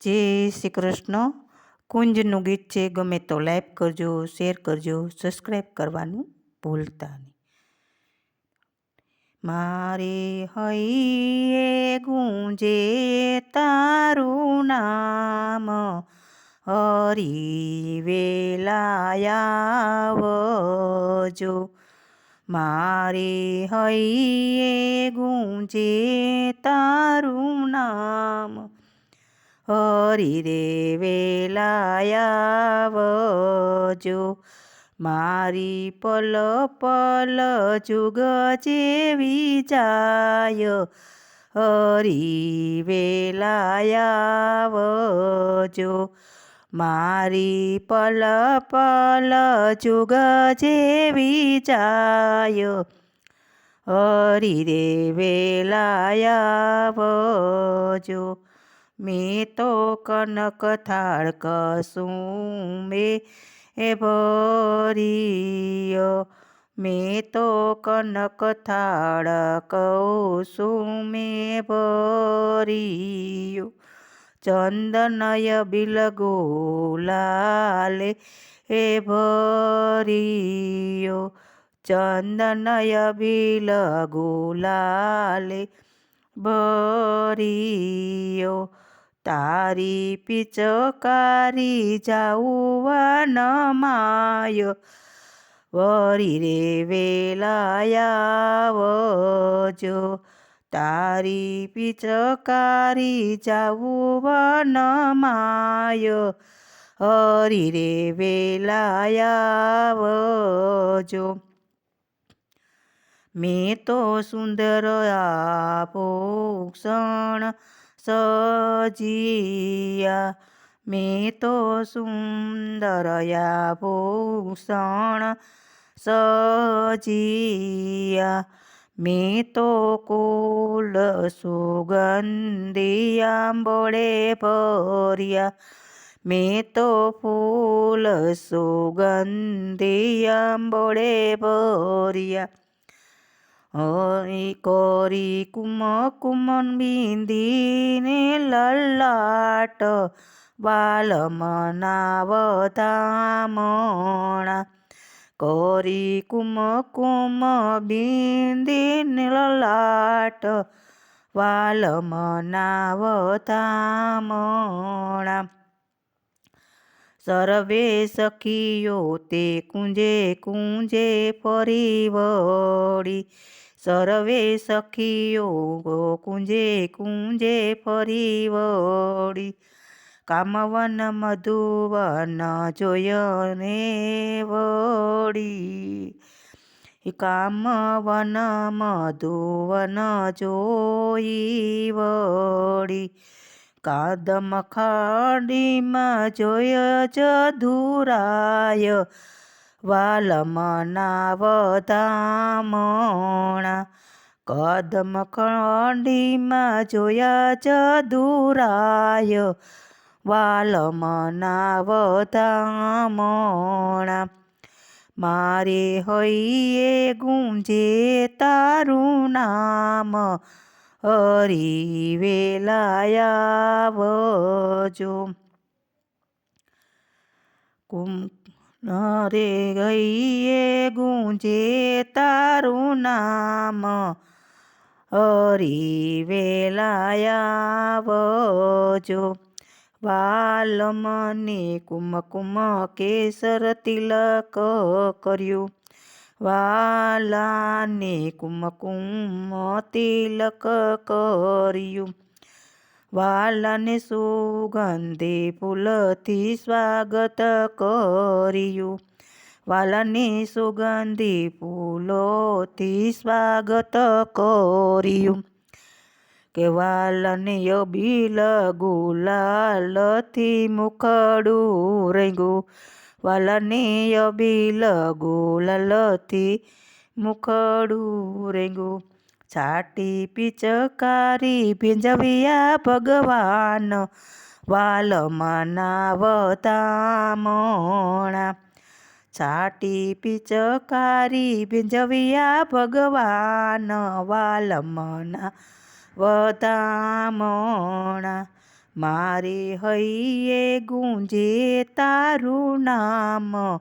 જય શ્રી કૃષ્ણ. કુંજનું ગીત છે ગમે તો લાઈક કરજો, શેર કરજો, સબસ્ક્રાઈબ કરવાનું ભૂલતા નહીં. મારે હૈયે ગુંજે તારું નામ, હરી વેલાયાવજો મારે હૈયે ગુંજે તારું નામ હરી રે વેલાયાવજો. મારી પલ પલ જુગ જેવી જાય. હરી વેલાયાવજો. મારી પલ પલ જુગ જેવી જાય. હરી રે વેલાયાવજો. મેં તો કનક થાળ કશું મેં એ ભરિયો. મેં તો કનક થાળ કશું મેં ભરિયો. ચંદનય બિલ ગોલાલે એ ભરિયો. ચંદનય બિલ ગોલાલે ભર્યો. તારી પિચકારી જાઉં માય વરી રે વેલાયાવજો તારી પિચકારી જાઉવન માય હરી રે વેલાયાવજો મેં તો સુંદર આભૂષણ સજિયા મેં તો સુંદર આભૂષણ સજિયા મેં તો કુલ સુગંધિયાંબળે ભર્યા મેં તો ફૂલ સુગંધિયાંબળે ભર્યા હરી કોરી કુમ કુમન બિંદીને લલાટ બાલ મનાવધામણા કોરી કુમ કુમ બિંદીને લલાટ વાલ મનાવધામણા સર્વે સખીઓ તે કુંજે કુંજે ફરી વળી સર્વે સખીઓ કુંજે કુંજે ફરી વળી કામવન મધુવન જોયને વળી. કામવન મધુવન જોઈ વળી. કાદમ ખાડીમાં જોય જ ધુરાય. વાલમ મનાવધામણા કદમ ખંડીમાં જોયા જદુરાય વાલ મનાવધામણા મારે હૈયે ગુંજે તારું નામ. હરી વેલાયાવજો કુમ રે ગઈએ ગુંજે તારું નામ. હરી વેલાયાવજો વાલ મને કુમકુમ કેસર તિલક કર્યું. વાલાને કુમકુમ તિલક કર્યું. વાલાને સુગંધે ફૂલથી સ્વાગત કર્યું. વાલાને સુગંધી ફૂલોથી સ્વાગત કર્યું. કે વાલને અબીલ ગુલાલથી મુખડું રેંગું વાલને બિલ ગુલલતી મુખડું રેંગું છાટી પિચકારી ભીંજવિયા ભગવાન વાલ મનાવતામણા છાટી પિચકારી ભીંજવિયા ભગવાન વાલ મના વતામણા મારે હૈયે ગુંજે તારું નામ.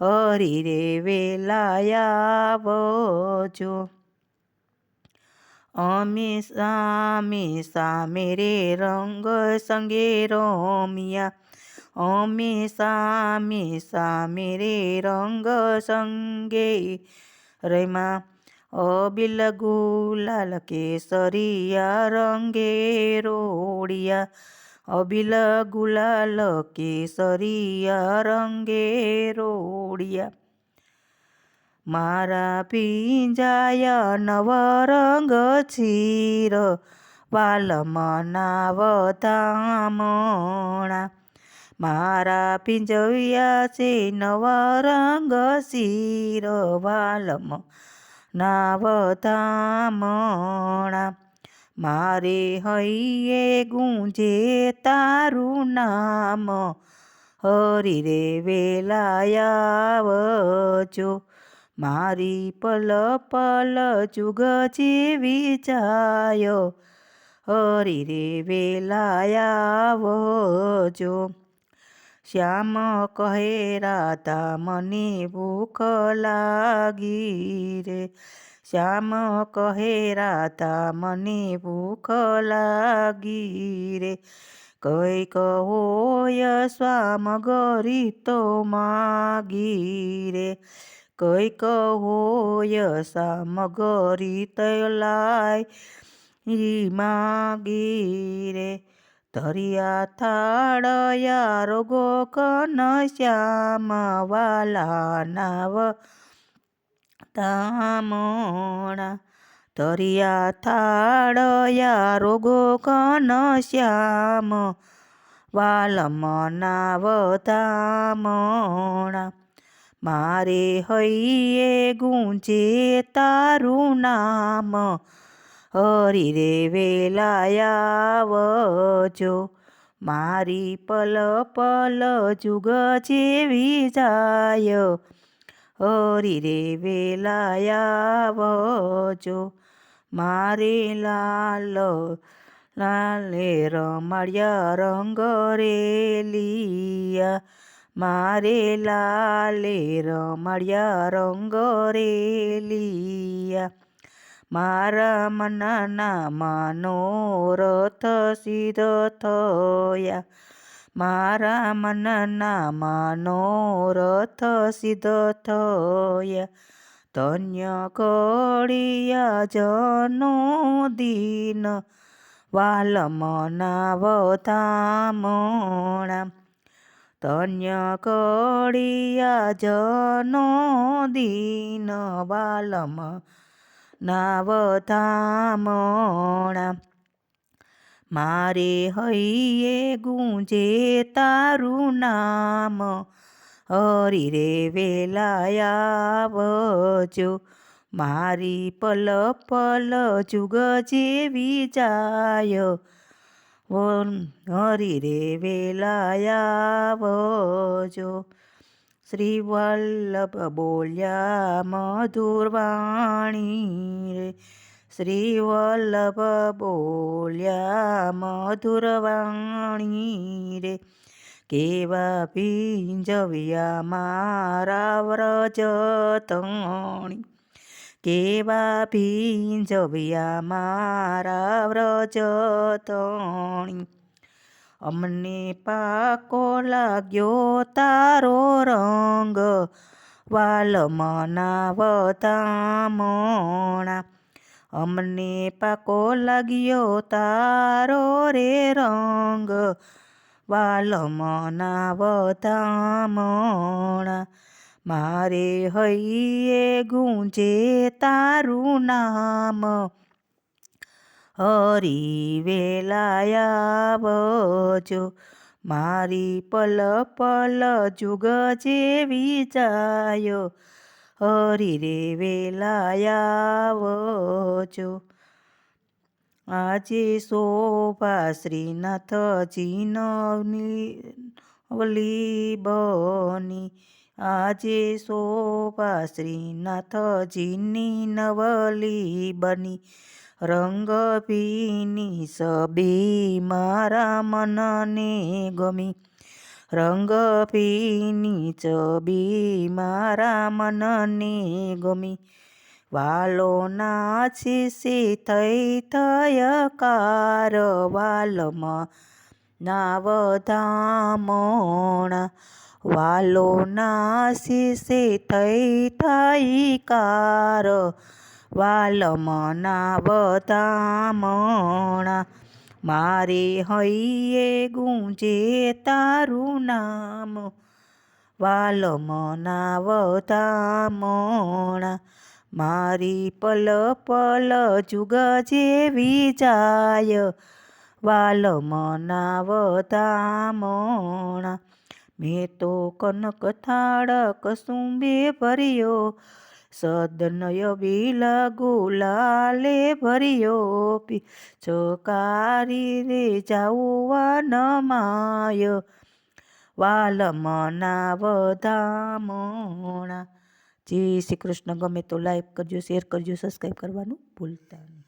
હરી રે વેલાયાવજો અમે સામે સામે રે રંગ સંગે રમ્યા. અમે સામે સામે રે રંગ સંગે રમ્યા. અબિલ ગુલાલ કેસરિયા રંગે રોડિયા. અબિલ ગુલાલ કેસરિયા રંગે રોડિયા. મારા પિંજાય નવરંગ છીર વાલમના વધામણા મારા પિંજવ્યા છે નવરંગ શિર વાલમ નાવધામણા. મારે હૈયે ગુંજે તારું નામ. હરી રે વેલાયાવજો મારી પલ પલ જુગ જેવી જાય હરી રે વેલાયાવજો શ્યામ કહે, રાધા મને ભૂખ લાગી રે. શ્યામ કહે, રાધા મને ભૂખ લાગી રે. કઈ હોય સ્વામ ગરી તો માગી રે. કંઈક હોય સામગરી તલાય માગી રે. ધરિયા થાળયા રોગો કન શ્યામ વાલા નાવ તામણા ધરિયા થાળયા રોગો કન શ્યામ વાલમ નાવ તામણા મારે હૈયે ગુંજે તારું નામ. હરી રે વેલાયાવજો. મારી પલ પલ જુગ જેવી જાય. હરી રે વેલાયાવજો. મારે લાલ, લાલે રમાડ્યા રંગ રેલિયા મારે લાલે રમાડ્યા રંગ રેલિયા મારા મનના મનોરથ સિદ્ધ થયા મારા મનના મનોરથ સિદ્ધ થયા ધન્ય ઘડિયા જનો દિન વાલમના વધામણા ધન્ય ઘડિયા જનો દિન, વાલમ નાવધામણા. મારે હૈયે ગુંજે તારું નામ. હરી રે વેલાયાવજો મારી પલ પલ જુગ જેવી જાય હરી રે વેલાયાવજો શ્રી વલ્લભ બોલ્યા, મધુરવાણી રે. શ્રી વલ્લભ બોલ્યા, મધુરવાણી રે. કેવા પિંજવ્યા મારા વ્રજતણી કેવા પિંજવ્યા મારા વ્રજ તણી. અમને પાકો લાગ્યો તારો રંગ વાલ મનાવતા મોણા અમને પાકો લાગ્યો તારો રે રંગ વાલમના વધામણા મારે હૈયે ગુંજે તારું નામ હરી છો મારી પલ પલ જુગ જેવી જાયો. હરી રે છો આજે શોભા શ્રીનાથજીની વલી બની. આજે શોભા શ્રીનાથજીની નવલી બની. રંગ ભીની સબી મારા મનને ગમી. રંગ ભીની ચબી મારા મનને ગમી. વાલો નાચી થઈ થયકાર વાલમાં નાવધામણા વાલો નાસી થઈ થઈ કાર વાલમાં નાવધામણા મારે હૈયે ગુંજે તારું નામ. વાલમના નાવધામણા મારી પલ પલ જુગ જેવી જાય વાલમના વધામણા મેં તો કનક થાળક સુંબે ભર્યો. સદનય બિલ ગુલાલે ભર્યો ચોકારી રે જાઉવા માય વાલ મના વધામણા જી શ્રી કૃષ્ણ, ગમે તો લાઈક કરજો શેર કરજો સબસ્ક્રાઈબ કરવાનું ભૂલતા નહીં.